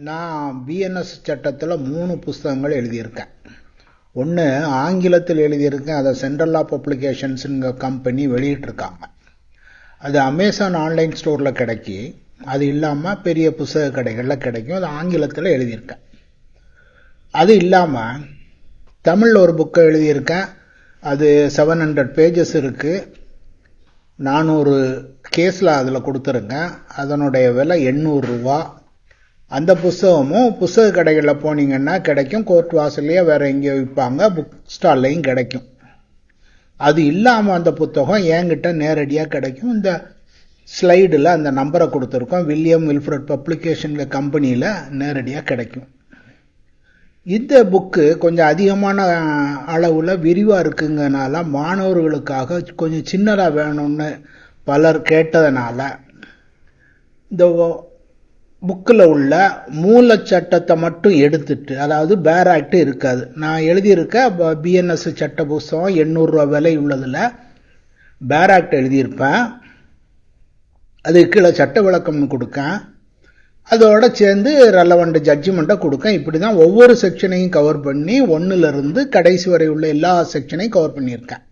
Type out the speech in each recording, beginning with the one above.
நான் பிஎன்எஸ் சட்டத்தில் மூணு புஸ்தகங்கள் எழுதியிருக்கேன். ஒன்று ஆங்கிலத்தில் எழுதியிருக்கேன். அதை சென்ட்ரல் ஆஃப் பப்ளிகேஷன்ஸுங்க கம்பெனி வெளியிட்டிருக்காங்க. அது அமேசான் ஆன்லைன் ஸ்டோரில் கிடைக்கி அது இல்லாமல் பெரிய புஸ்தக கடைகளில் கிடைக்கும். அது ஆங்கிலத்தில் எழுதியிருக்கேன். அது இல்லாமல் தமிழில் ஒரு புக்கை எழுதியிருக்கேன். அது செவன் ஹண்ட்ரட் பேஜஸ் இருக்குது நானூறு கேஸில் அதில் கொடுத்துருக்கேன். அதனுடைய விலை எண்ணூறுரூவா அந்த புஸ்தகமும் புஸ்தக கடைகளில் போனீங்கன்னா கிடைக்கும். கோர்ட் வாசல்லையே வேறு எங்கேயோ விற்பாங்க. புக் ஸ்டால்லையும் கிடைக்கும். அது இல்லாமல் அந்த புத்தகம் என்கிட்ட நேரடியாக கிடைக்கும். இந்த ஸ்லைடில் அந்த நம்பரை கொடுத்துருக்கோம். வில்லியம் வில்ஃப்ரட் பப்ளிகேஷனில் கம்பெனியில் நேரடியாக கிடைக்கும். இந்த புக்கு கொஞ்சம் அதிகமான அளவில் விரிவாக இருக்குங்கனால மாணவர்களுக்காக கொஞ்சம் சின்னதாக வேணும்னு பலர் கேட்டதுனால இந்த புக்கில் உள்ள மூல சட்டத்தை மட்டும் எடுத்துட்டு அதாவது பேர் ஆக்ட் இருக்காது. நான் எழுதியிருக்க பிஎன்எஸ் சட்ட புஸ்தகம் எண்ணூறுரூவா விலை உள்ளதில் பேர் ஆக்ட் எழுதியிருப்பேன். அது கீழே சட்ட விளக்கம்னு கொடுக்கேன். அதோட சேர்ந்து ரெலவெண்ட் ஜட்ஜ்மெண்ட்டை கொடுக்கேன். இப்படி தான் ஒவ்வொரு செக்ஷனையும் கவர் பண்ணி ஒன்றுலேருந்து கடைசி வரை உள்ள எல்லா செக்ஷனையும் கவர் பண்ணியிருக்கேன்.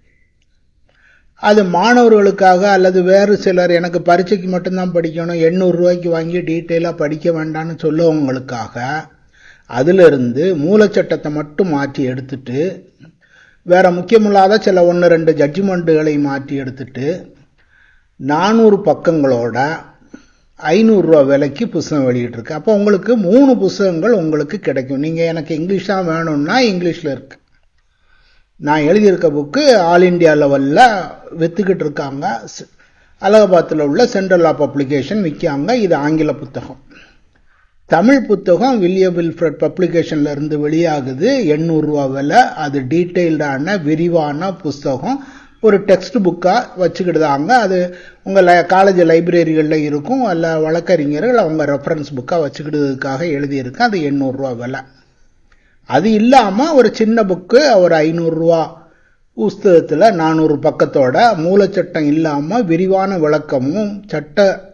அது மாணவர்களுக்காக அல்லது வேறு சிலர் எனக்கு பரீட்சைக்கு மட்டும்தான் படிக்கணும் எண்ணூறுரூவாய்க்கு வாங்கி டீட்டெயிலாக படிக்க வேண்டாம்னு சொல்லவங்களுக்காக அதிலிருந்து மூலச்சட்டத்தை மட்டும் மாற்றி எடுத்துட்டு வேற முக்கியமில்லாத சில ஒன்று ரெண்டு ஜட்ஜ்மெண்ட்டுகளை மாற்றி எடுத்துட்டு நானூறு பக்கங்களோட ஐநூறுரூவா விலைக்கு புஸ்தகம் வெளியிட்டிருக்கு. அப்போ உங்களுக்கு மூணு புஸ்தகங்கள் உங்களுக்கு கிடைக்கும். நீங்கள் எனக்கு இங்கிலீஷ் தான் வேணும்னா இங்கிலீஷில் இருக்குது நான் எழுதியிருக்க புக்கு ஆல் இண்டியா லெவலில் விற்றுக்கிட்டு இருக்காங்க. அலகாபாத்தில் உள்ள சென்ட்ரல் ஆஃப் பப்ளிகேஷன் விற்காங்க இது ஆங்கில புத்தகம். தமிழ் புத்தகம் வில்லியம் வில்ஃப்ரட் பப்ளிகேஷன்ல இருந்து வெளியாகுது. எண்ணூறுரூவா விலை. அது டீட்டெயில்டான விரிவான புஸ்தகம் ஒரு டெக்ஸ்ட் புக்காக வச்சுக்கிடுதாங்க அது உங்கள் காலேஜ் லைப்ரரிகளில் இருக்கும். அல்ல வழக்கறிஞர்கள் அவங்க ரெஃபரன்ஸ் புக்காக வச்சுக்கிடுறதுக்காக எழுதியிருக்கேன். அது எண்ணூறுரூவா விலை. அது இல்லாமல் ஒரு சின்ன புக்கு ஒரு ஐநூறுரூவா புஸ்தகத்தில் நானூறு பக்கத்தோட மூலச்சட்டம் இல்லாமல் விரிவான விளக்கமும் சட்ட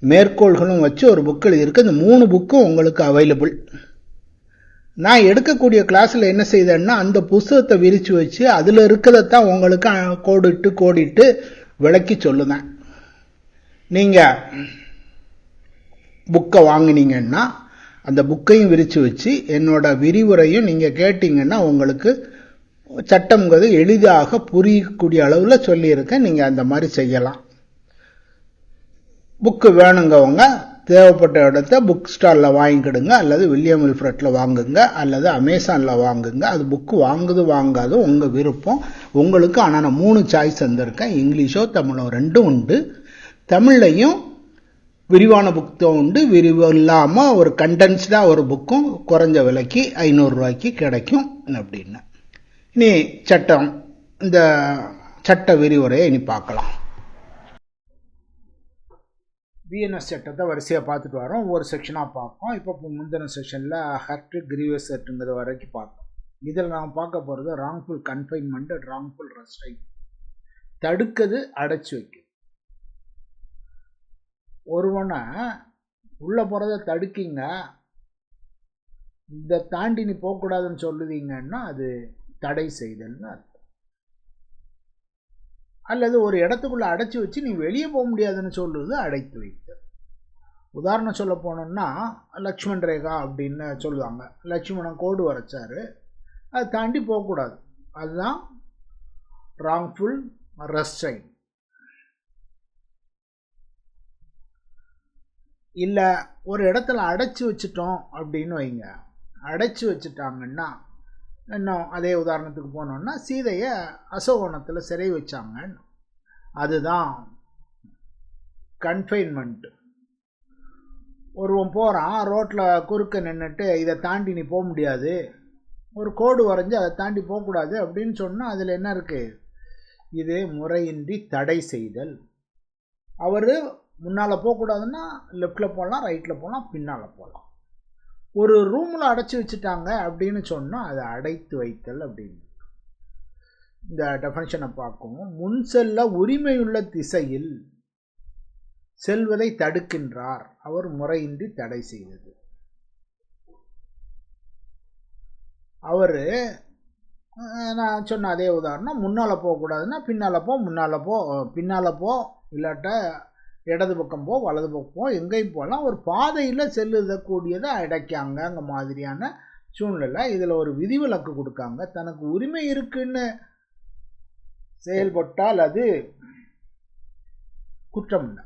மேற்கோள்களும் வச்சு ஒரு புக் எழுதியிருக்கு. இந்த மூணு புக்கும் உங்களுக்கு அவைலபிள் நான் எடுக்கக்கூடிய கிளாஸில் என்ன செய்தேன்னா அந்த புஸ்தகத்தை விரித்து வச்சு அதில் இருக்கிறதான் உங்களுக்கு கோடிட்டு கோடிட்டு விளக்கி சொல்லுவேன் நீங்கள் புக்கை வாங்கினீங்கன்னா அந்த புக்கையும் விரித்து வச்சு என்னோட விரிவுரையும் நீங்கள் கேட்டிங்கன்னா உங்களுக்கு சட்டம்ங்கிறது எளிதாக புரியக்கூடிய அளவில் சொல்லியிருக்கேன். நீங்கள் அந்த மாதிரி செய்யலாம். புக்கு வேணுங்கவங்க தேவைப்பட்ட இடத்த புக் ஸ்டாலில் வாங்கிக்கிடுங்க அல்லது வில்லியம் வில்ஃப்ரட்டில் வாங்குங்க அல்லது அமேசானில் வாங்குங்க. அது புக்கு வாங்குது வாங்காது உங்கள் விருப்பம். உங்களுக்கு ஆனால் நான் மூணு சாய்ஸ் வந்திருக்கேன் இங்கிலீஷோ தமிழோ ரெண்டும் உண்டு. தமிழ்லையும் விரிவான புத்தகம் உண்டு. விரிவு இல்லாமல் ஒரு கண்டென்ஸ்டாக ஒரு புக்கும் குறைஞ்ச விலைக்கு ஐநூறுரூவாய்க்கு கிடைக்கும் அப்படின்னு. இனி சட்டம். இந்த சட்ட விரிவுரையை இனி பார்க்கலாம். பிஎன்எஸ் சட்டத்தை வரிசையாக பார்த்துட்டு வரோம். ஒவ்வொரு செக்ஷனாக பார்ப்போம். இப்போ முந்தின செக்ஷனில் ஹர்ட் கிரீவியஸ் செட்டுங்கிறது வரைக்கும் பார்த்தோம் இதில் நாம் பார்க்க போகிறது ராங்ஃபுல் கன்ஃபைன்மெண்ட் ராங்ஃபுல் ரெஸ்டைன் தடுக்கிறது அடைச்சி வைக்குது ஒருவனை உள்ளே போகிறத தடுக்கிங்க. இதை தாண்டி நீ போகக்கூடாதுன்னு சொல்லுவீங்கன்னா அது தடை செய்தல்னு அர்த்தம். அல்லது ஒரு இடத்துக்குள்ளே அடைச்சி வச்சு நீ வெளியே போக முடியாதுன்னு சொல்லுவது அடைத்து வைத்தல். உதாரணம் சொல்ல போனோம்னா லக்ஷ்மண் ரேகா அப்படின்னு சொல்லுவாங்க. லட்சுமணன் கோடு வரைச்சார். அதை தாண்டி போகக்கூடாது. அதுதான் ராங்ஃபுல் ரெஸ்டைன் இல்லை ஒரு இடத்துல அடைச்சி வச்சிட்டோம் அப்படின்னு வைங்க. அடைச்சி வச்சுட்டாங்கன்னா இன்னும் அதே உதாரணத்துக்கு போனோம்னா சீதையை அசோகோணத்தில் சிறை வச்சாங்க அதுதான் கன்ஃபைன்மெண்ட் ஒருவன் போகிறான் ரோட்டில் குறுக்க நின்றுட்டு இதை தாண்டி நீ போக முடியாது. ஒரு கோடு வரைஞ்சி அதை தாண்டி போகக்கூடாது. அப்படின்னு சொன்னால் அதில் என்ன இருக்குது இது முறையின்றி தடை செய்தல். அவர் முன்னால் போகக்கூடாதுன்னா லெஃப்டில் போகலாம் ரைட்டில் போகலாம் பின்னால் போகலாம் ஒரு ரூமில் அடைச்சி வச்சுட்டாங்க அப்படின்னு சொன்னால் அதை அடைத்து வைத்தல் அப்படின்னு. இந்த டெஃபனிஷனை பார்க்கும் முன் செல்ல உரிமையுள்ள திசையில் செல்வதை தடுக்கின்றார். அவர் முறையின்றி தடை செய்தது. அவர் நான் சொன்ன அதே உதாரணம் முன்னால் போகக்கூடாதுன்னா பின்னால் போ முன்னால் போ பின்னால் போ இல்லாட்ட இடது பக்கம் போ வலது பக்கமோ எங்கேயும் போகலாம். ஒரு பாதையில் செல்லுதக்கூடியதை அடைக்காங்கங்க மாதிரியான சூழ்நிலை இதில் ஒரு விதிவிலக்கு கொடுக்காங்க. தனக்கு உரிமை இருக்குன்னு செயல்பட்டால் அது குற்றம். இல்லை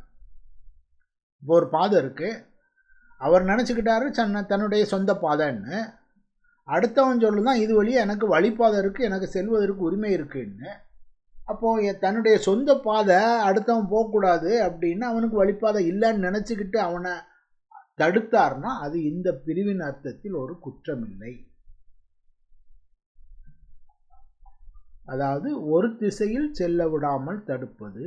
இப்போ ஒரு பாதை இருக்குது அவர் நினச்சிக்கிட்டாரு சன்ன தன்னுடைய சொந்த பாதைன்னு. அடுத்தவன் சொல்லுதான் இது வழியாக எனக்கு வழிபாதை இருக்குது எனக்கு செல்வதற்கு உரிமை இருக்குன்னு. அப்போது தன்னுடைய சொந்த பாதை அடுத்தவன் போகக்கூடாது அப்படின்னு அவனுக்கு வழிபாதை இல்லைன்னு நினச்சிக்கிட்டு அவனை தடுத்தார்னா அது இந்த பிரிவின் அர்த்தத்தில் ஒரு குற்றமில்லை. அதாவது ஒரு திசையில் செல்ல விடாமல் தடுப்பது.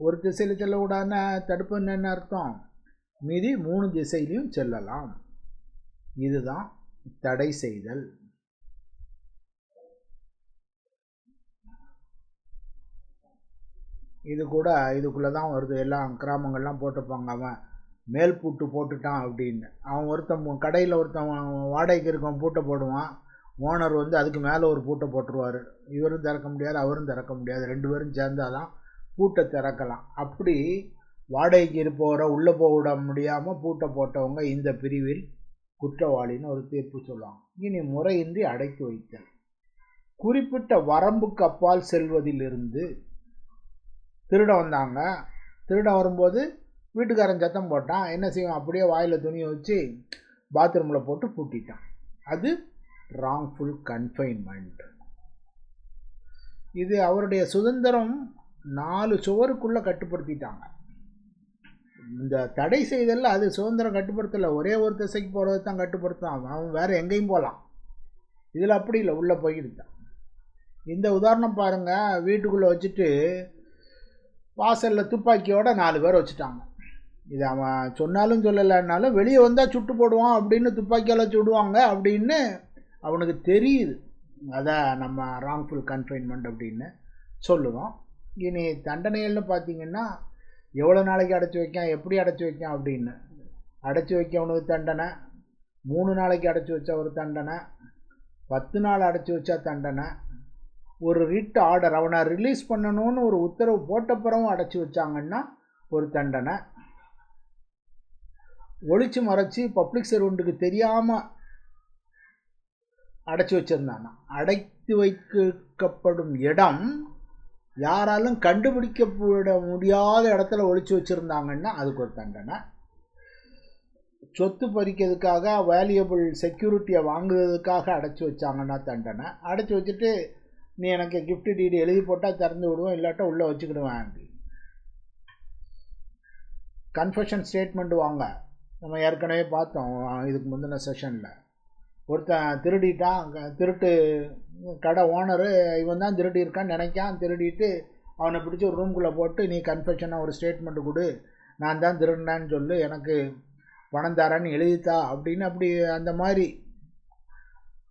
ஒரு திசையில் செல்ல விடாம தடுப்புன்னு என்ன அர்த்தம்? மீதி மூணு திசையிலையும் செல்லலாம். இதுதான் தடை செய்தல். இது கூட இதுக்குள்ளே தான் வருது. எல்லாம் கிராமங்கள்லாம் போட்டிருப்பாங்க. அவன் மேல் பூட்டு போட்டுட்டான் அப்படின்னு. அவன் ஒருத்தன் கடையில் ஒருத்தன் வாடகைக்கு இருக்கவன் பூட்டை போடுவான். ஓனர் வந்து அதுக்கு மேலே ஒரு பூட்டை போட்டுருவார். இவரும் திறக்க முடியாது அவரும் திறக்க முடியாது. ரெண்டு பேரும் சேர்ந்தாதான் பூட்டை திறக்கலாம். அப்படி வாடகைக்கு இருப்பவரை உள்ளே போக விட முடியாமல் பூட்டை போட்டவங்க இந்த பிரிவில் குற்றவாளின்னு ஒரு தீர்ப்பு சொல்லுவாங்க. இனி முறையின்றி அடைத்து வைத்தல். குறிப்பிட்ட வரம்புக்கு அப்பால் செல்வதிலிருந்து திருட வந்தாங்க. திருட வரும்போது வீட்டுக்காரன் சத்தம் போட்டான். என்ன செய்வான்? அப்படியே வாயில் துணியை வச்சு பாத்ரூமில் போட்டு பூட்டிட்டான். அது ராங்ஃபுல் கன்ஃபைன்மெண்ட் இது அவருடைய சுதந்திரம் நாலு சுவருக்குள்ளே கட்டுப்படுத்திட்டாங்க. இந்த தடை செய்தல அது சுதந்திரம் கட்டுப்படுத்தலை. ஒரே ஒரு திசைக்கு போகிறது தான் கட்டுப்படுத்தான் அவன் வேறு எங்கேயும் போகலாம் இதில் அப்படி இல்லை. உள்ளே போய்கிட்டான் இந்த உதாரணம் பாருங்கள் வீட்டுக்குள்ளே வச்சுட்டு வாசலில் துப்பாக்கியோட நாலு பேர் வச்சுட்டாங்க. இது அவன் சொன்னாலும் சொல்லலைன்னாலும் வெளியே வந்தால் சுட்டு போடுவான் அப்படின்னு துப்பாக்கியால் சுடுவாங்க அப்படின்னு அவனுக்கு தெரியுது. அதை நம்ம ராங்ஃபுல் கன்ஃபைன்மெண்ட் அப்படின்னு சொல்லுவோம் இனி தண்டனைகள்னு பார்த்தீங்கன்னா எவ்வளோ நாளைக்கு அடைச்சி வைக்கான் எப்படி அடைச்சி வைக்கான் அப்படின்னு. அடைச்சி வைக்கவனுக்கு தண்டனை மூணு நாளைக்கு அடைச்சி வச்சா ஒரு தண்டனை பத்து நாள் அடைச்சி வச்சா தண்டனை ஒரு ரிட் ஆர்டர் அவனை ரிலீஸ் பண்ணணும்னு ஒரு உத்தரவு போட்டப்புறமும் அடைச்சி வச்சாங்கன்னா ஒரு தண்டனை. ஒழிச்சு மறைச்சி பப்ளிக் சர்வெண்ட்டுக்கு தெரியாமல் அடைச்சி வச்சுருந்தானா? அடைத்து வைக்கப்படும் இடம் யாராலும் கண்டுபிடிக்கப்பட முடியாத இடத்துல ஒழிச்சு வச்சுருந்தாங்கன்னா அதுக்கு ஒரு தண்டனை. சொத்து பறிக்கிறதுக்காக வேல்யூபிள் செக்யூரிட்டியை வாங்குறதுக்காக அடைச்சி வச்சாங்கன்னா தண்டனை. அடைச்சி வச்சுட்டு நீ எனக்கு கிஃப்ட் டீடு எழுதி போட்டால் திறந்து விடுவோம் இல்லாட்டா உள்ளே வச்சுக்கிடுவேன் அப்படி கன்ஃபெஷன் ஸ்டேட்மெண்ட் வாங்க. நம்ம ஏற்கனவே பார்த்தோம் இதுக்கு முந்தின செஷனில் ஒருத்தன் திருடிட்டான் திருட்டு கடை ஓனரு இவன் தான் திருடி இருக்கான்னு நினைக்கான் திருடிட்டு அவனை பிடிச்சி ஒரு ரூம்குள்ளே போட்டு நீ கன்ஃபெஷனாக ஒரு ஸ்டேட்மெண்ட் கொடு. நான் தான் திருடினேன்னு சொல்லு. எனக்கு பணம் தரேன்னு எழுதித்தா. அப்படின்னு அப்படி அந்த மாதிரி.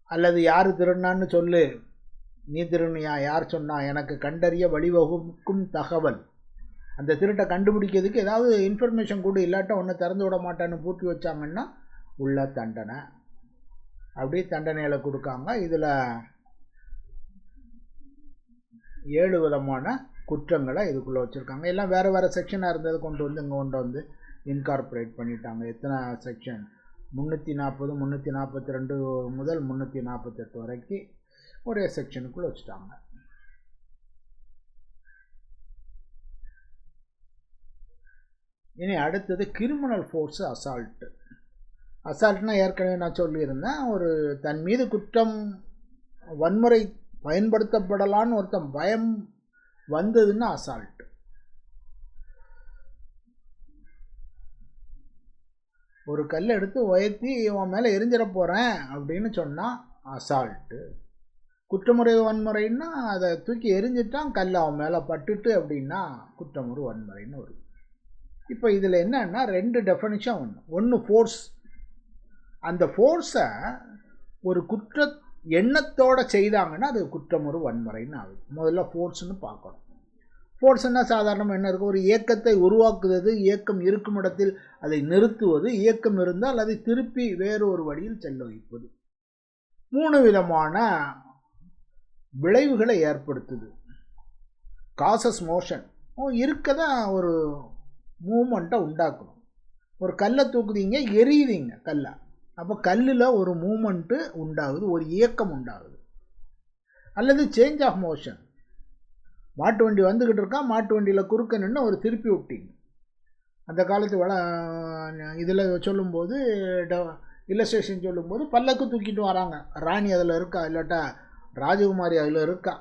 அல்லது யார் திருடினான்னு சொல்லு. நீ திருநியா யார் சொன்னா எனக்கு கண்டறிய வழிவகுக்கும் தகவல். அந்த திருட்டை கண்டுபிடிக்கிறதுக்கு ஏதாவது இன்ஃபர்மேஷன் கூட இல்லாட்ட ஒன்று திறந்து விட மாட்டான்னு பூட்டி வச்சாங்கன்னா உள்ள தண்டனை. அப்படியே தண்டனையில் கொடுக்காங்க இதில் ஏழு விதமான குற்றங்களை இதுக்குள்ளே வச்சுருக்காங்க. எல்லாம் வேறு வேறு செக்ஷனாக இருந்தது கொண்டு வந்து இங்கே கொண்டு வந்து இன்கார்பரேட் பண்ணிட்டாங்க. எத்தனை செக்ஷன் முந்நூற்றி நாற்பது முந்நூற்றி நாற்பத்தி ரெண்டு முதல் முந்நூற்றி நாற்பத்தெட்டு வரைக்கும் ஒரே செக்ஷனுக்குள்ளே வச்சுட்டாங்க. இனி அடுத்தது கிரிமினல் ஃபோர்ஸு அசால்ட்டு அசால்ட்னா ஏற்கனவே நான் சொல்லியிருந்தேன் ஒரு தன் மீது குற்றம் வன்முறை பயன்படுத்தப்படலான்னு ஒருத்தன் பயம் வந்ததுன்னா அசால்ட்டு ஒரு கல் எடுத்து உயர்த்தி இவன் மேலே எரிஞ்சிட போகிறேன் அப்படின்னு சொன்னால் அசால்ட்டு குற்றமுறை வன்முறைன்னா அதை தூக்கி எரிஞ்சிட்டான் கல் அவன் மேலே பட்டுட்டு அப்படின்னா குற்றமுறை வன்முறைன்னு வரும் இப்போ இதில் என்னன்னா ரெண்டு டெஃபனிஷன் ஒன்று ஒன்று ஃபோர்ஸ் அந்த ஃபோர்ஸை ஒரு குற்ற எண்ணத்தோடு செய்தாங்கன்னா அது குற்றமுறு வன்முறைன்னு ஆகுது. முதல்ல ஃபோர்ஸ்னு பார்க்கணும். ஃபோர்ஸ்னால் சாதாரணமாக என்ன இருக்கும்? ஒரு இயக்கத்தை உருவாக்குவது இயக்கம் இருக்கும் இடத்தில் அதை நிறுத்துவது இயக்கம் இருந்தால் அதை திருப்பி வேறு ஒரு வழியில் செல்ல வைப்பது. மூணு விதமான விளைவுகளை ஏற்படுத்துது. காசஸ் மோஷன் இருக்க தான் ஒரு மூமெண்ட்டை உண்டாக்கணும். ஒரு கல்லை தூக்குதீங்க எரியுதீங்க கல்லை. அப்போ கல்லில் ஒரு மூமெண்ட்டு உண்டாகுது ஒரு இயக்கம் உண்டாகுது. அல்லது சேஞ்ச் ஆஃப் மோஷன் மாட்டு வண்டி வந்துக்கிட்டு இருக்கான் மாட்டு வண்டியில் குறுக்க நின்று ஒரு திருப்பி விட்டீங்க. அந்த காலத்து வள இதில் சொல்லும்போது இல்லஸ்ட்ரேஷன் சொல்லும்போது பல்லக்கு தூக்கிட்டு வராங்க. ராணி அதில் இருக்கா இல்லாட்டா ராஜகுமாரி அதில் இருக்கா.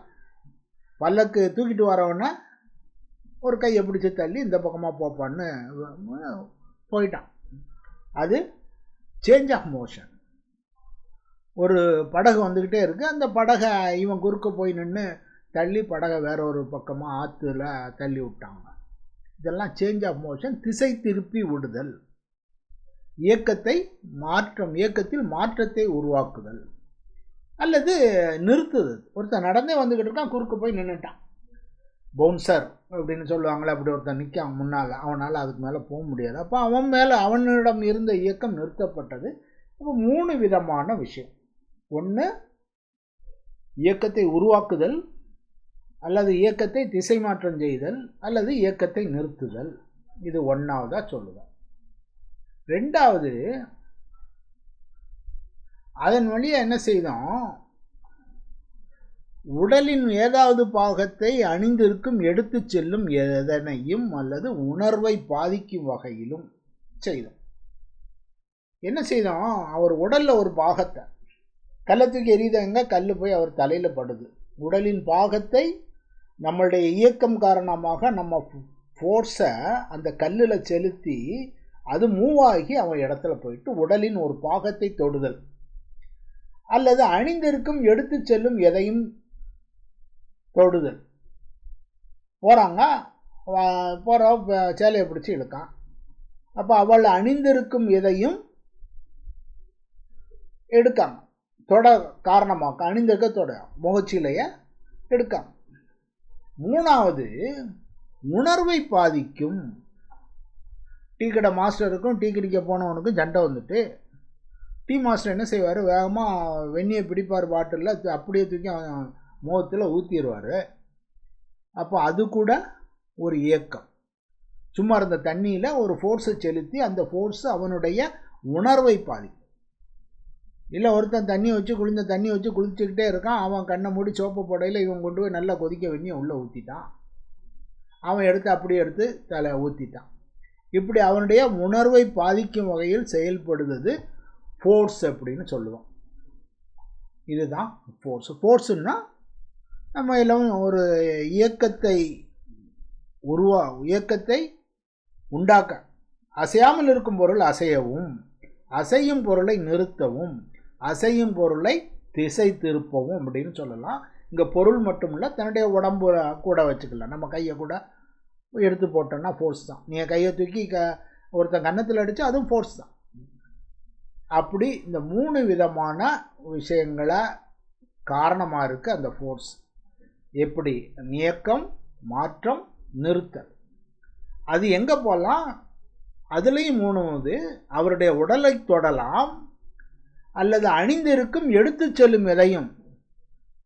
பல்லக்கு தூக்கிட்டு வரவொன்னே ஒரு கையை பிடிச்சி தள்ளி இந்த பக்கமாக போப்பான்னு போயிட்டான். அது சேஞ்ச் ஆஃப் மோஷன் ஒரு படகு வந்துக்கிட்டே இருக்குது அந்த படகை இவன் குறுக்க போய் நின்று தள்ளி படகை வேற ஒரு பக்கமாக ஆற்றுல தள்ளி விட்டாங்க. இதெல்லாம் சேஞ்ச் ஆஃப் மோஷன் திசை திருப்பி விடுதல். இயக்கத்தை மாற்றம் இயக்கத்தில் மாற்றத்தை உருவாக்குதல். அல்லது நிறுத்துது. ஒருத்தன் நடந்தே வந்துக்கிட்டு இருக்கான் குறுக்கு போய் நின்றுட்டான் பவுன்சர் அப்படின்னு சொல்லுவாங்களே அப்படி ஒருத்தன் நிற்கான் முன்னால். அவனால் அதுக்கு மேலே போக முடியாது. அப்போ அவன் மேலே அவனிடம் இருந்த இயக்கம் நிறுத்தப்பட்டது. அப்போ மூணு விதமான விஷயம். ஒன்று இயக்கத்தை உருவாக்குதல் அல்லது இயக்கத்தை திசை மாற்றம் செய்தல் அல்லது இயக்கத்தை நிறுத்துதல். இது ஒன்றாவதாக சொல்லுவேன் ரெண்டாவது அதன் வழியாக என்ன செய்தோம்? உடலின் ஏதாவது பாகத்தை அணிந்திருக்கும் எடுத்து செல்லும் எதனையும் அல்லது உணர்வை பாதிக்கும் வகையிலும் செய்தோம். என்ன செய்தோம்? அவர் உடலில் ஒரு பாகத்தை. கள்ளத்துக்கு எரியுதங்க கல் போய் அவர் தலையில் படுது. உடலின் பாகத்தை நம்மளுடைய இயக்கம் காரணமாக நம்ம ஃபோர்ஸை அந்த கல்லில் செலுத்தி அது மூவ் ஆகி அவன் இடத்துல போயிட்டு உடலின் ஒரு பாகத்தை தொடுதல். அல்லது அணிந்திருக்கும் எடுத்து செல்லும் எதையும் தொடுதல். போகிறாங்க போகிற சேலையை பிடிச்சி இழுக்கான். அப்போ அவள் அணிந்திருக்கும் எதையும் எடுக்காங்க தொட காரணமாக அணிந்திருக்க தொட முகச்சிலையை எடுக்காங்க மூணாவது உணர்வை பாதிக்கும். டீ கடை மாஸ்டருக்கும் டீ குடிக்க போனவனுக்கும் சண்டை வந்துட்டு டீ மாஸ்டர் என்ன செய்வார்? வேகமாக வெந்நியை பிடிப்பார் பாட்டிலில் அப்படியே தூக்கி அவன் முகத்தில் ஊற்றிடுவார் அப்போ அது கூட ஒரு இயக்கம். சும்மா இருந்த தண்ணியில் ஒரு ஃபோர்ஸை செலுத்தி அந்த ஃபோர்ஸ் அவனுடைய உணர்வை பாதிக்கும். இல்லை ஒருத்தன் தண்ணி வச்சு குளிந்த தண்ணியை வச்சு குளிச்சுக்கிட்டே இருக்கான். அவன் கண்ணை மூடி சோப்பு போடையில் இவன் கொண்டு போய் நல்லா கொதிக்க வெந்நியை உள்ளே ஊற்றிட்டான் அவன் எடுத்து அப்படியே எடுத்து தலை ஊற்றிட்டான் இப்படி அவனுடைய உணர்வை பாதிக்கும் வகையில் செயல்படுவது ஃபோர்ஸ் அப்படின்னு சொல்லுவோம். இதுதான் ஃபோர்ஸ் ஃபோர்ஸுன்னா நம்ம எல்லாம் ஒரு இயக்கத்தை உருவா இயக்கத்தை உண்டாக்க. அசையாமல் இருக்கும் பொருள் அசையவும் அசையும் பொருளை நிறுத்தவும் அசையும் பொருளை திசை திருப்பவும் அப்படின்னு சொல்லலாம். இங்கே பொருள் மட்டும் இல்லை தன்னுடைய உடம்பு கூட வச்சுக்கலாம். நம்ம கையை கூட எடுத்து போட்டோம்னா ஃபோர்ஸ் தான். நீங்கள் கையை தூக்கி க ஒருத்தன் கன்னத்தில் அடித்தா அதுவும் ஃபோர்ஸ் தான். அப்படி இந்த மூணு விதமான விஷயங்களை காரணமாக இருக்குது அந்த ஃபோர்ஸ் எப்படி? இயக்கம் மாற்றம் நிறுத்தல். அது எங்கே போகலாம் அதுலேயும் மூணாவது அவருடைய உடலை தொடலாம் அல்லது அணிந்திருக்கும் எடுத்து செல்லும் எதையும்.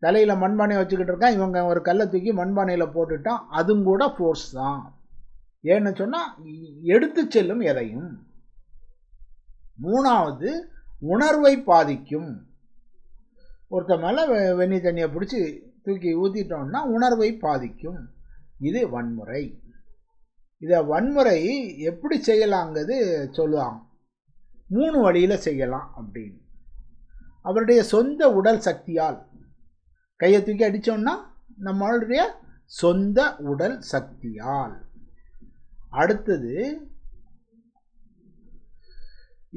தலையில் மண்பானை வச்சுக்கிட்டு இருக்கான் இவங்க ஒரு கல்லை தூக்கி மண்பானையில் போட்டுட்டான் அதுவும் கூட ஃபோர்ஸ் தான். ஏன்னு சொன்னால் எடுத்து செல்லும் எதையும். மூணாவது உணர்வை பாதிக்கும். ஒருத்த மேலே வெந்நி தண்ணியை பிடிச்சி தூக்கி ஊற்றிட்டோம்னா உணர்வை பாதிக்கும். இது வன்முறை. இதை வன்முறை எப்படி செய்யலாங்கிறது சொல்லுவாங்க. மூணு வழியில் செய்யலாம் அப்படின்னு. அவருடைய சொந்த உடல் சக்தியால். கையை தூக்கி அடித்தோம்னா நம்மளுடைய சொந்த உடல் சக்தியால். அடுத்தது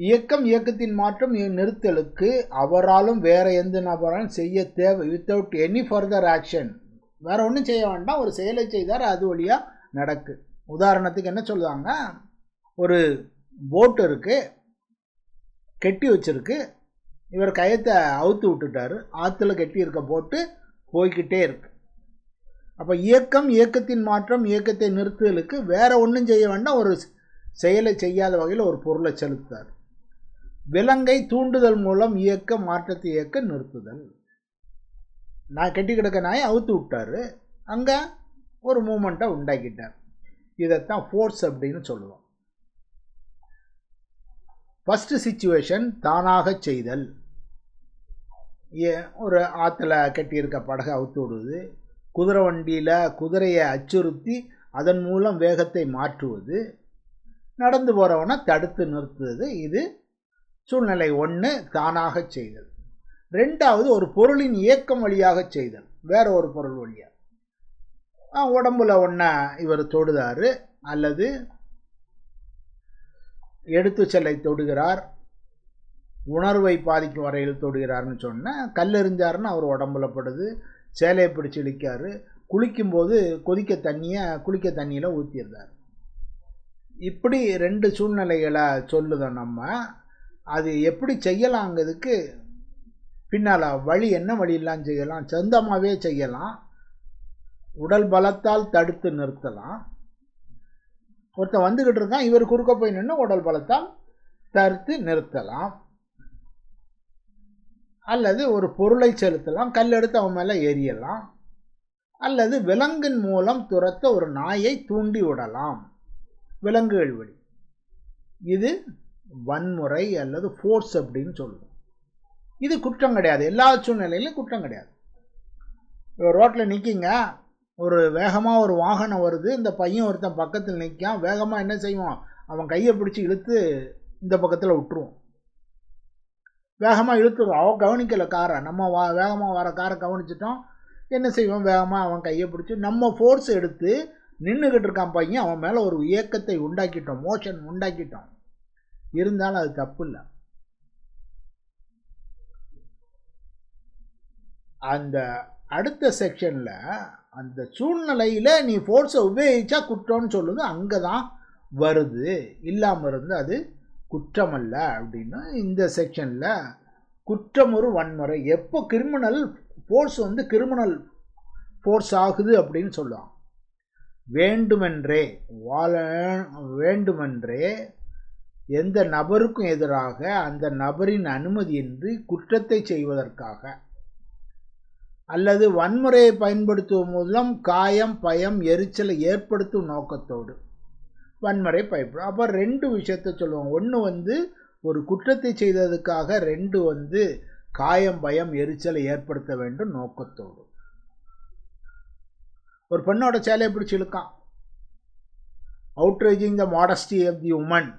இயக்கம் இயக்கத்தின் மாற்றம் நிறுத்தலுக்கு அவராலும் வேற எந்த நபராலும் செய்ய தேவை வித்தவுட் எனி ஃபர்தர் ஆக்ஷன் வேற ஒன்றும் செய்ய வேண்டாம். ஒரு செயலை செய்தார் அது வழியாக நடக்கு. உதாரணத்துக்கு என்ன சொல்லுவாங்க ஒரு போட் இருக்கு கெட்டி வச்சிருக்கு. இவர் கயத்தை அவுத்து விட்டுட்டாரு. ஆற்றுல கெட்டி இருக்க போட்டு போய்கிட்டே இருக்கு. அப்போ இயக்கம் இயக்கத்தின் மாற்றம் இயக்கத்தை நிறுத்துதலுக்கு வேற ஒன்றும் செய்ய வேண்டாம். ஒரு செயலை செய்யாத வகையில் ஒரு பொருளை செலுத்தார் விலங்கை தூண்டுதல் மூலம் இயக்க மாற்றத்தை இயக்க நிறுத்துதல். நான் கட்டி கிடக்க நாயை அவுத்து விட்டாரு. அங்கே ஒரு மூமெண்ட்டை உண்டாக்கிட்டார். இதைத்தான் ஃபோர்ஸ் அப்படின்னு சொல்லுவோம். ஃபஸ்ட்டு சுச்சுவேஷன் தானாக செய்தல். ஒரு ஆற்றுல கட்டியிருக்க படகை அவுத்து விடுவது குதிரை வண்டியில் குதிரையை அச்சுறுத்தி அதன் மூலம் வேகத்தை மாற்றுவது. நடந்து போகிறவனை தடுத்து நிறுத்துவது. இது சூழ்நிலை ஒன்று தானாக செய்தல். ரெண்டாவது ஒரு பொருளின் இயக்கம் வழியாக செய்தல். வேற ஒரு பொருள் வழியாக உடம்புல ஒன்றா இவர் தொடுதாரு அல்லது எடுத்து செல்லை தொடுகிறார் உணர்வை பாதிக்கும் வரையில் தொடுகிறார்னு சொன்னால் கல்லெறிஞ்சாருன்னு அவர் உடம்புல படுது சேலையை பிடிச்சி இழிக்காரு குளிக்கும்போது கொதிக்க தண்ணியை குளிக்க தண்ணியில் ஊற்றிடுறார் இப்படி ரெண்டு சூழ்நிலைகளை சொல்லுதோம் நம்ம. அது எப்படி செய்யலாங்கிறதுக்கு பின்னால் வழி என்ன வழியெல்லாம் செய்யலாம்? சொந்தமாகவே செய்யலாம். உடல் பலத்தால் தடுத்து நிறுத்தலாம். ஒருத்தன் வந்துக்கிட்டு இருக்கான் இவர் குறுக்க போய் நின்று உடல் பலத்தால் தடுத்து நிறுத்தலாம். அல்லது ஒரு பொருளை செலுத்தலாம் கல் எடுத்து அவன் மேலே எரியலாம் அல்லது விலங்கின் மூலம் துரத்த ஒரு நாயை தூண்டி விடலாம். விலங்குகள் வழி. இது வன்முறை அல்லது ஃபோர்ஸ் அப்படின்னு சொல்லுவோம் இது குற்றம் கிடையாது. எல்லா சூழ்நிலையிலும் குற்றம் கிடையாது. ரோட்டில் நிற்கிங்க ஒரு வேகமாக ஒரு வாகனம் வருது இந்த பையன் ஒருத்தன் பக்கத்தில் நிற்கான் வேகமாக என்ன செய்வான்? அவன் கையை பிடிச்சி இழுத்து இந்த பக்கத்தில் விட்டுருவோம் வேகமாக இழுத்துருவோம் அவன் கவனிக்கலை காரை. நம்ம வா வேகமாக வர காரை கவனிச்சிட்டோம். என்ன செய்வோம் வேகமாக அவன் கையை பிடிச்சி நம்ம ஃபோர்ஸ் எடுத்து நின்றுக்கிட்டு இருக்கான் பையன். அவன் மேலே ஒரு இயக்கத்தை உண்டாக்கிட்டோம் மோஷன் உண்டாக்கிட்டோம். இருந்தாலும் அது தப்பு இல்லை அந்த அடுத்த செக்ஷனில் அந்த சூழ்நிலையில் நீ ஃபோர்ஸை உபயோகிச்சா குற்றம்னு சொல்லுது அங்கே தான் வருது. இல்லாமல் இருந்து அது குற்றமல்ல அப்படின்னு இந்த செக்ஷனில் குற்றம் ஒரு வன்முறை. எப்போ கிரிமினல் ஃபோர்ஸ் வந்து கிரிமினல் ஃபோர்ஸ் ஆகுது அப்படின்னு சொல்லுவாங்க. வேண்டுமென்றே வாழ வேண்டுமென்றே எந்த நபருக்கும் எதிராக அந்த நபரின் அனுமதியின்றி குற்றத்தை செய்வதற்காக. அல்லது வன்முறையை பயன்படுத்துவதன் மூலம் காயம் பயம் எரிச்சலை ஏற்படுத்தும் நோக்கத்தோடு வன்முறை பயப்படும் அப்போ ரெண்டு விஷயத்த சொல்லுவோம். ஒன்று வந்து ஒரு குற்றத்தை செய்ததுக்காக ரெண்டு வந்து காயம் பயம் எரிச்சலை ஏற்படுத்த வேண்டும் நோக்கத்தோடு. ஒரு பெண்ணோட சேலையை பிடிச்சி இழுக்கான் outraging the modesty of the woman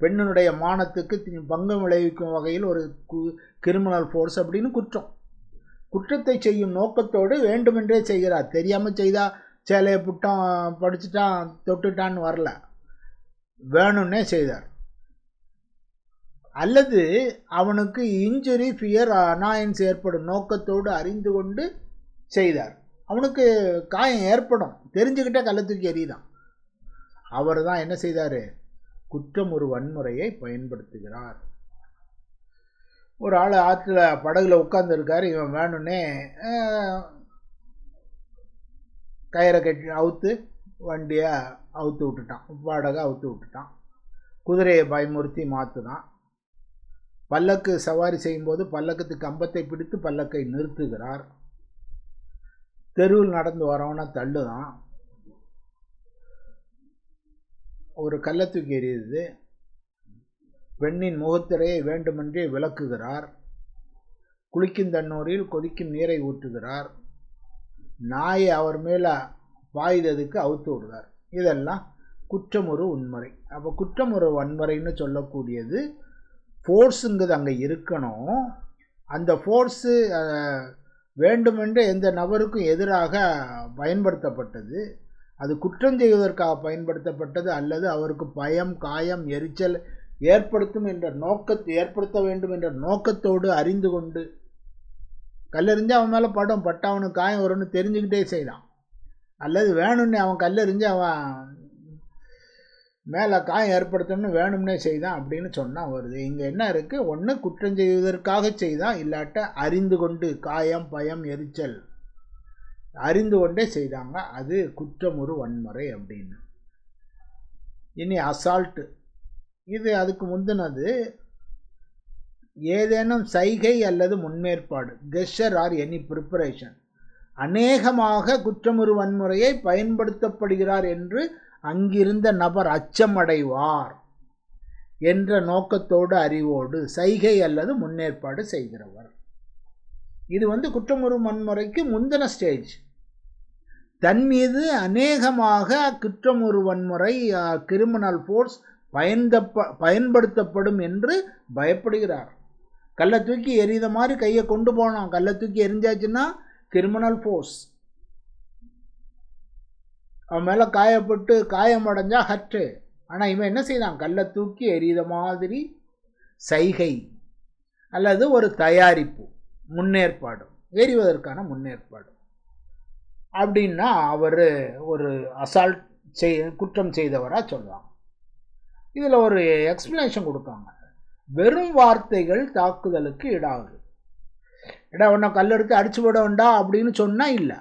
பெண்ணினுடைய மானத்துக்கு பங்கம் விளைவிக்கும் வகையில் ஒரு கிரிமினல் ஃபோர்ஸ் அப்படின்னு குற்றம். குற்றத்தை செய்யும் நோக்கத்தோடு வேண்டுமென்றே செய்கிறார். தெரியாமல் செய்தால் சேலையை புட்டான் படிச்சுட்டான் தொட்டுட்டான்னு வரல. வேணும்னே செய்தார். அல்லது அவனுக்கு இன்ஜுரி ஃபியர் அனாயன்ஸ் ஏற்படும் நோக்கத்தோடு அறிந்து கொண்டு செய்தார். அவனுக்கு காயம் ஏற்படும். தெரிஞ்சுக்கிட்டே கள்ளத்துக்கு தூக்கி எறிதான் அவர் தான் என்ன செய்தார்? குற்றம் ஒரு வன்முறையை பயன்படுத்துகிறார். ஒரு ஆள் ஆற்றுல படகுல உட்காந்துருக்கார் இவன் வேணும்னே கயிறை கட்டி அவுத்து வண்டியை அவுத்து விட்டுட்டான். வாடகை அவுத்து விட்டுட்டான். குதிரையை பயமுறுத்தி மாற்றுனான் பல்லக்கு சவாரி செய்யும்போது பல்லக்கத்து கம்பத்தை பிடித்து பல்லக்கை நிறுத்துகிறார். தெருவில் நடந்து வரவனா தள்ளுதான். ஒரு கல்லை தூக்கி எறியுது பெண்ணின் முகத்திரையை வேண்டுமென்றே விளக்குகிறார். குளிக்கும் தண்ணூரில் கொதிக்கும் நீரை ஊற்றுகிறார். நாயை அவர் மேலே பாய்ததுக்கு அவுத்து விடுறார் இதெல்லாம் குற்றம் ஒரு உண்முறை அப்போ குற்றம் ஒரு வன்முறைன்னு சொல்லக்கூடியது ஃபோர்ஸுங்கிறது அங்கே இருக்கணும். அந்த ஃபோர்ஸு வேண்டுமென்று எந்த நபருக்கும் எதிராக பயன்படுத்தப்பட்டது. அது குற்றம் செய்வதற்காக பயன்படுத்தப்பட்டது அல்லது அவருக்கு பயம் காயம் எரிச்சல் ஏற்படுத்தும் என்ற நோக்கத்தை ஏற்படுத்த வேண்டும் என்ற நோக்கத்தோடு அறிந்து கொண்டு கல்லெறிஞ்சு அவன் மேலே படம். பட்ட அவனுக்கு காயம் வரும்னு தெரிஞ்சுக்கிட்டே செய்தான். அல்லது வேணும்னு அவன் கல்லெறிஞ்சு அவன் மேலே காயம் ஏற்படுத்தணும்னு வேணும்னே செய்தான் அப்படின்னு சொன்னால் வருது. இங்கே என்ன இருக்குது ஒன்று குற்றம் செய்வதற்காக செய்தான் இல்லாட்ட அறிந்து கொண்டு காயம் பயம் எரிச்சல் அறிந்து கொண்டே செய்தாங்க. அது குற்றம் ஒரு வன்முறை அப்படின்னு. இனி அசால்ட்டு இது அதுக்கு முந்தினது ஏதேனும் சைகை அல்லது முன்னேற்பாடு கெஷர் ஆர் எனி ப்ரிப்பரேஷன் அநேகமாக குற்றமுறு வன்முறையை பயன்படுத்தப்படுகிறார் என்று அங்கிருந்த நபர் அச்சமடைவார் என்ற நோக்கத்தோடு அறிவோடு சைகை அல்லது முன்னேற்பாடு செய்கிறவர். இது வந்து குற்றமுறு வன்முறைக்கு முந்தின ஸ்டேஜ் தன் மீது அநேகமாக குற்றமுறு வன்முறை கிரிமினல் ஃபோர்ஸ் பயன்ப பயன்படுத்தப்படும் என்று பயப்படுகிறார். கல்லை தூக்கி எரித மாதிரி கையை கொண்டு போனோம் கல்லை தூக்கி எரிஞ்சாச்சுன்னா கிரிமினல் ஃபோர்ஸ் அவன் மேலே காயப்பட்டு காயமடைஞ்சா ஹர்ட்டு ஆனால் இவன் என்ன செய்தான்? கல்லை தூக்கி எரித மாதிரி சைகை அல்லது ஒரு தயாரிப்பு. முன்னேற்பாடு எரிவதற்கான முன்னேற்பாடு அப்படின்னா அவர் ஒரு அசால்ட் செய் குற்றம் செய்தவராக சொல்லுவாங்க. இதில் ஒரு எக்ஸ்பிளனேஷன் கொடுக்காங்க வெறும் வார்த்தைகள் தாக்குதலுக்கு இடாகுது இடா உன்னை கல்லெடுத்து அடிச்சு விட வேண்டா அப்படின்னு சொன்னால் இல்லை.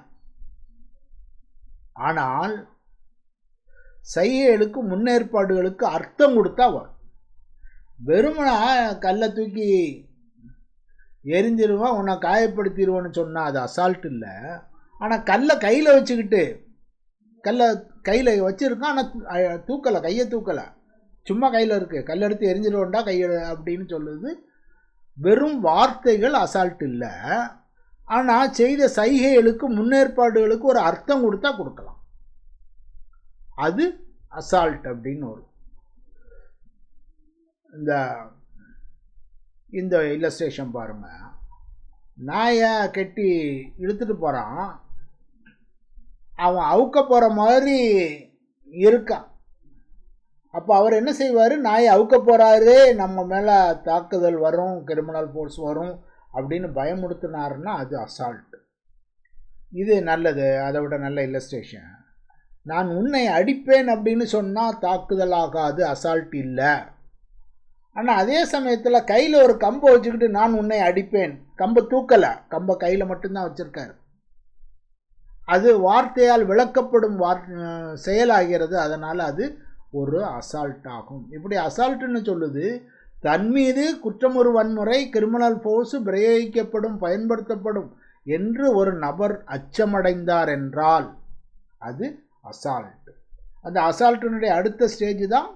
ஆனால் சைகைகளுக்கு முன்னேற்பாடுகளுக்கு அர்த்தம் கொடுத்தா வரும். வெறுமனா கல்லை தூக்கி எரிஞ்சிருவான் உன்னை காயப்படுத்திடுவோன்னு சொன்னால் அது அசால்ட் இல்லை. ஆனால் கல்லை கையில் வச்சுக்கிட்டு கல்லை கையில் வச்சுருக்கான் ஆனால் தூக்கலை கையை தூக்கலை. சும்மா கையில் இருக்குது கல்லெடுத்து எரிஞ்சிடுவோண்டா கையை அப்படின்னு சொல்லுது. வெறும் வார்த்தைகள் அசால்ட் இல்லை. ஆனால் செய்த சைகைகளுக்கு முன்னேற்பாடுகளுக்கு ஒரு அர்த்தம் கொடுத்தா கொடுக்கலாம். அது அசால்ட் அப்படின்னு வரும். இந்த இந்த இல்லஸ்ட்ரேஷன் பாருங்க. நாயை கட்டி இழுத்துட்டு போகிறான் அவன் அவுக்க போகிற மாதிரி இருக்கான். அப்போ அவர் என்ன செய்வார்? நாயை அவுக்க போகிறாரு நம்ம மேலே தாக்குதல் வரும் கிரிமினல் ஃபோர்ஸ் வரும் அப்படின்னு பயமுடுத்தினாருன்னா அது அசால்ட் இது நல்லது அதை விட நல்ல இல்லஸ்ட்ரேஷன் நான் உன்னை அடிப்பேன் அப்படின்னு சொன்னால் தாக்குதல் ஆகாது அசால்ட் இல்லை. ஆனால் அதே சமயத்தில் கையில் ஒரு கம்பை வச்சுக்கிட்டு நான் உன்னை அடிப்பேன். கம்பை தூக்கலை. கம்பை கையில் மட்டும்தான் வச்சுருக்காரு. அது வார்த்தையால் விளக்கப்படும் வார் செயலாகிறது. அதனால் அது ஒரு அசால்ட் ஆகும். இப்படி அசால்ட்டுன்னு சொல்லுது தன் மீது குற்றமுறு வன்முறை கிரிமினல் ஃபோர்ஸ் பிரயோகிக்கப்படும் பயன்படுத்தப்படும் என்று ஒரு நபர் அச்சமடைந்தார் என்றால் அது அசால்ட் அந்த அசால்ட்டினுடைய அடுத்த ஸ்டேஜ் தான்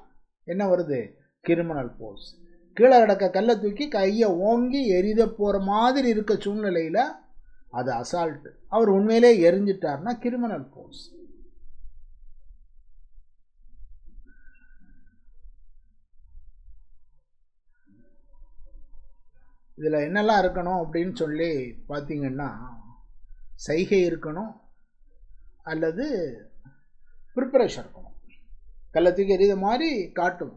என்ன வருது? கிரிமினல் போஸ் கீழே கிடக்க கல்லை தூக்கி கையை ஓங்கி எரித போகிற மாதிரி இருக்க சூழ்நிலையில் அது அசால்ட்டு. அவர் உண்மையிலே எரிஞ்சிட்டார்னா கிரிமினல் போஸ் இதில் என்னெல்லாம் இருக்கணும் அப்படின்னு சொல்லி பார்த்தீங்கன்னா சைகை இருக்கணும் அல்லது ப்ரிப்பரேஷன் இருக்கணும். கள்ளத்துக்கு எரித மாதிரி காட்டும்.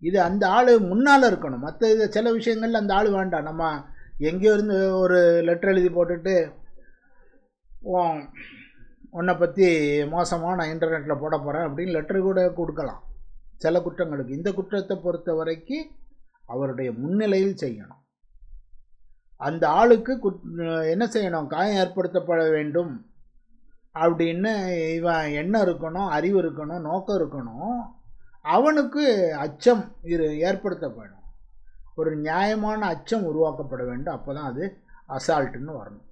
இது அந்த ஆள் முன்னால் இருக்கணும். மற்ற இது சில விஷயங்கள்ல அந்த ஆள் வேண்டாம். நம்ம எங்கேயோ இருந்து ஒரு லெட்டர் எழுதி போட்டுட்டு உன்னை பற்றி மோசமாக நான் இன்டர்நெட்டில் போட போகிறேன் அப்படின்னு லெட்டர் கூட கொடுக்கலாம். சில குற்றங்களுக்கு. இந்த குற்றத்தை பொறுத்த வரைக்கும் அவருடைய முன்னிலையில் செய்யணும். அந்த ஆளுக்கு என்ன செய்யணும்? காயம் ஏற்படுத்தப்பட வேண்டும் அப்படின்னு இவன் எண்ணம் இருக்கணும்? அறிவு இருக்கணும்? நோக்கம் இருக்கணும்? அவனுக்கு அச்சம் இரு ஏற்படுத்தப்படும். ஒரு நியாயமான அச்சம் உருவாக்கப்பட வேண்டும். அப்போ தான் அது அசால்ட்டுன்னு வரணும்.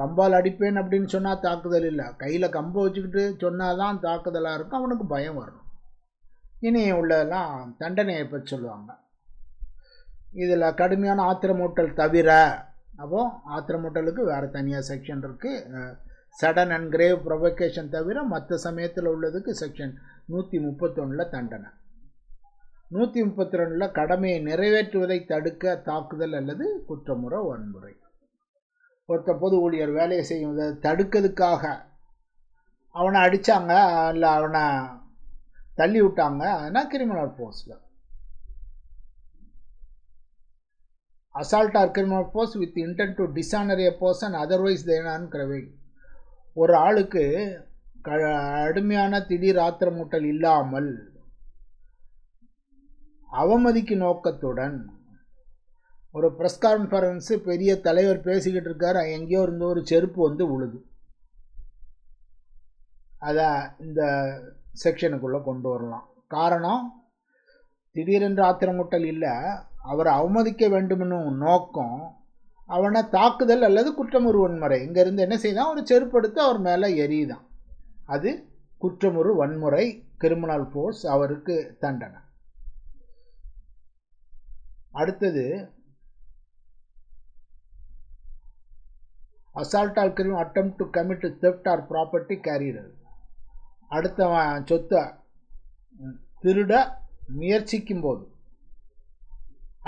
கம்பால் அடிப்பேன் அப்படின்னு சொன்னால் தாக்குதல் இல்லை. கையில் கம்பை வச்சுக்கிட்டு சொன்னால் தான் தாக்குதலாக இருக்கும். அவனுக்கு பயம் வரணும். இனி உள்ளதெல்லாம் தண்டனையை பற்றி சொல்லுவாங்க. இதில் கடுமையான ஆத்திரமூட்டல் தவிர அப்போ ஆத்திரமூட்டலுக்கு வேறு தனியாக செக்ஷன் இருக்குது சடன் அண்ட் கிரேவ் ப்ரொவகேஷன் தவிர மற்ற சமயத்தில் உள்ளதுக்கு செக்ஷன் நூற்றி முப்பத்தொன்னில் தண்டனை. நூற்றி முப்பத்தி ரெண்டில் கடமையை நிறைவேற்றுவதை தடுக்க தாக்குதல் அல்லது குற்றமுறை வன்முறை. ஒருத்த பொது ஊழியர் வேலையை செய்வதை தடுக்கிறதுக்காக அவனை அடித்தாங்க இல்லை அவனை தள்ளி விட்டாங்க அதனால் criminal ஃபோர்ஸில் assault or criminal force with intent to dishonour a person otherwise than on grave ஒரு ஆளுக்கு கடுமையான திடீர் ஆத்திரமூட்டல் இல்லாமல் அவமதிக்கு நோக்கத்துடன் ஒரு ப்ரெஸ் கான்ஃபரன்ஸு பெரிய தலைவர் பேசிக்கிட்டு இருக்கார். எங்கேயோ இருந்து ஒரு செருப்பு வந்து உழுது. அதை இந்த செக்ஷனுக்குள்ளே கொண்டு வரலாம். காரணம் திடீரென்று ஆத்திரமூட்டல் இல்லை. அவரை அவமதிக்க வேண்டுமென்னு நோக்கம் அவனை தாக்குதல் அல்லது குற்றமுறு வன்முறை இங்கேருந்து என்ன செய்தான்? ஒரு செருப்படுத்து அவர் மேலே எரியுதான் அது குற்றமுறு வன்முறை கிரிமினல் ஃபோர்ஸ் அவருக்கு தண்டனை. அடுத்தது assault or criminal attempt to commit theft or property carried அடுத்தவன் சொத்தை திருட முயற்சிக்கும் போது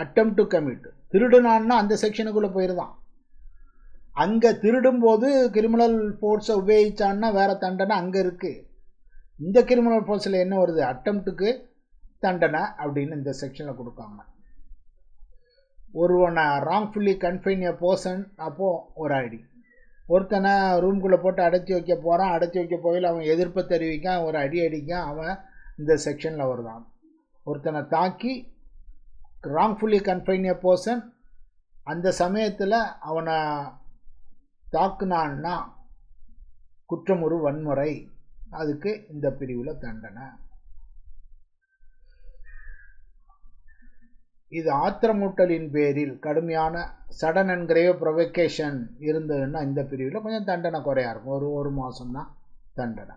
அட்டம் டு கமிட் திருடுனான்னா அந்த செக்ஷனுக்குள்ளே போயிருந்தான். அங்கே திருடும்போது கிரிமினல் ஃபோர்ஸை உபயோகித்தான்னா வேறு தண்டனை அங்கே இருக்குது இந்த கிரிமினல் ஃபோர்ஸில் என்ன வருது? அட்டம்ப்ட்டுக்கு தண்டனை அப்படின்னு இந்த செக்ஷனில் கொடுக்காங்க. ஒருவனை ராங்ஃபுல்லி கன்ஃபைன் எ பர்சன் அப்போது ஒரு ஐடி. ஒருத்தனை ரூம்குள்ளே போட்டு அடைச்சி வைக்க போகிறான் அடைச்சி வைக்க போயில் அவன் எதிர்ப்பை தெரிவிக்கான் ஒரு அடி அடிக்கான் அவன் இந்த செக்ஷனில் வருதான். ஒருத்தனை தாக்கி ராங்ஃபுல்லி கன்ஃபைன் எ பர்சன் அந்த சமயத்தில் அவனை தாக்குனான்னா குற்றமுறு வன்முறை. அதுக்கு இந்த பிரிவில் தண்டனை. இது ஆத்திரமூட்டலின் பேரில் கடுமையான சடன் அண்ட் கிரேவ் ப்ரொவகேஷன் இருந்ததுன்னா இந்த பிரிவில் கொஞ்சம் தண்டனை குறையா இருக்கும். ஒரு ஒரு மாதம் தான் தண்டனை.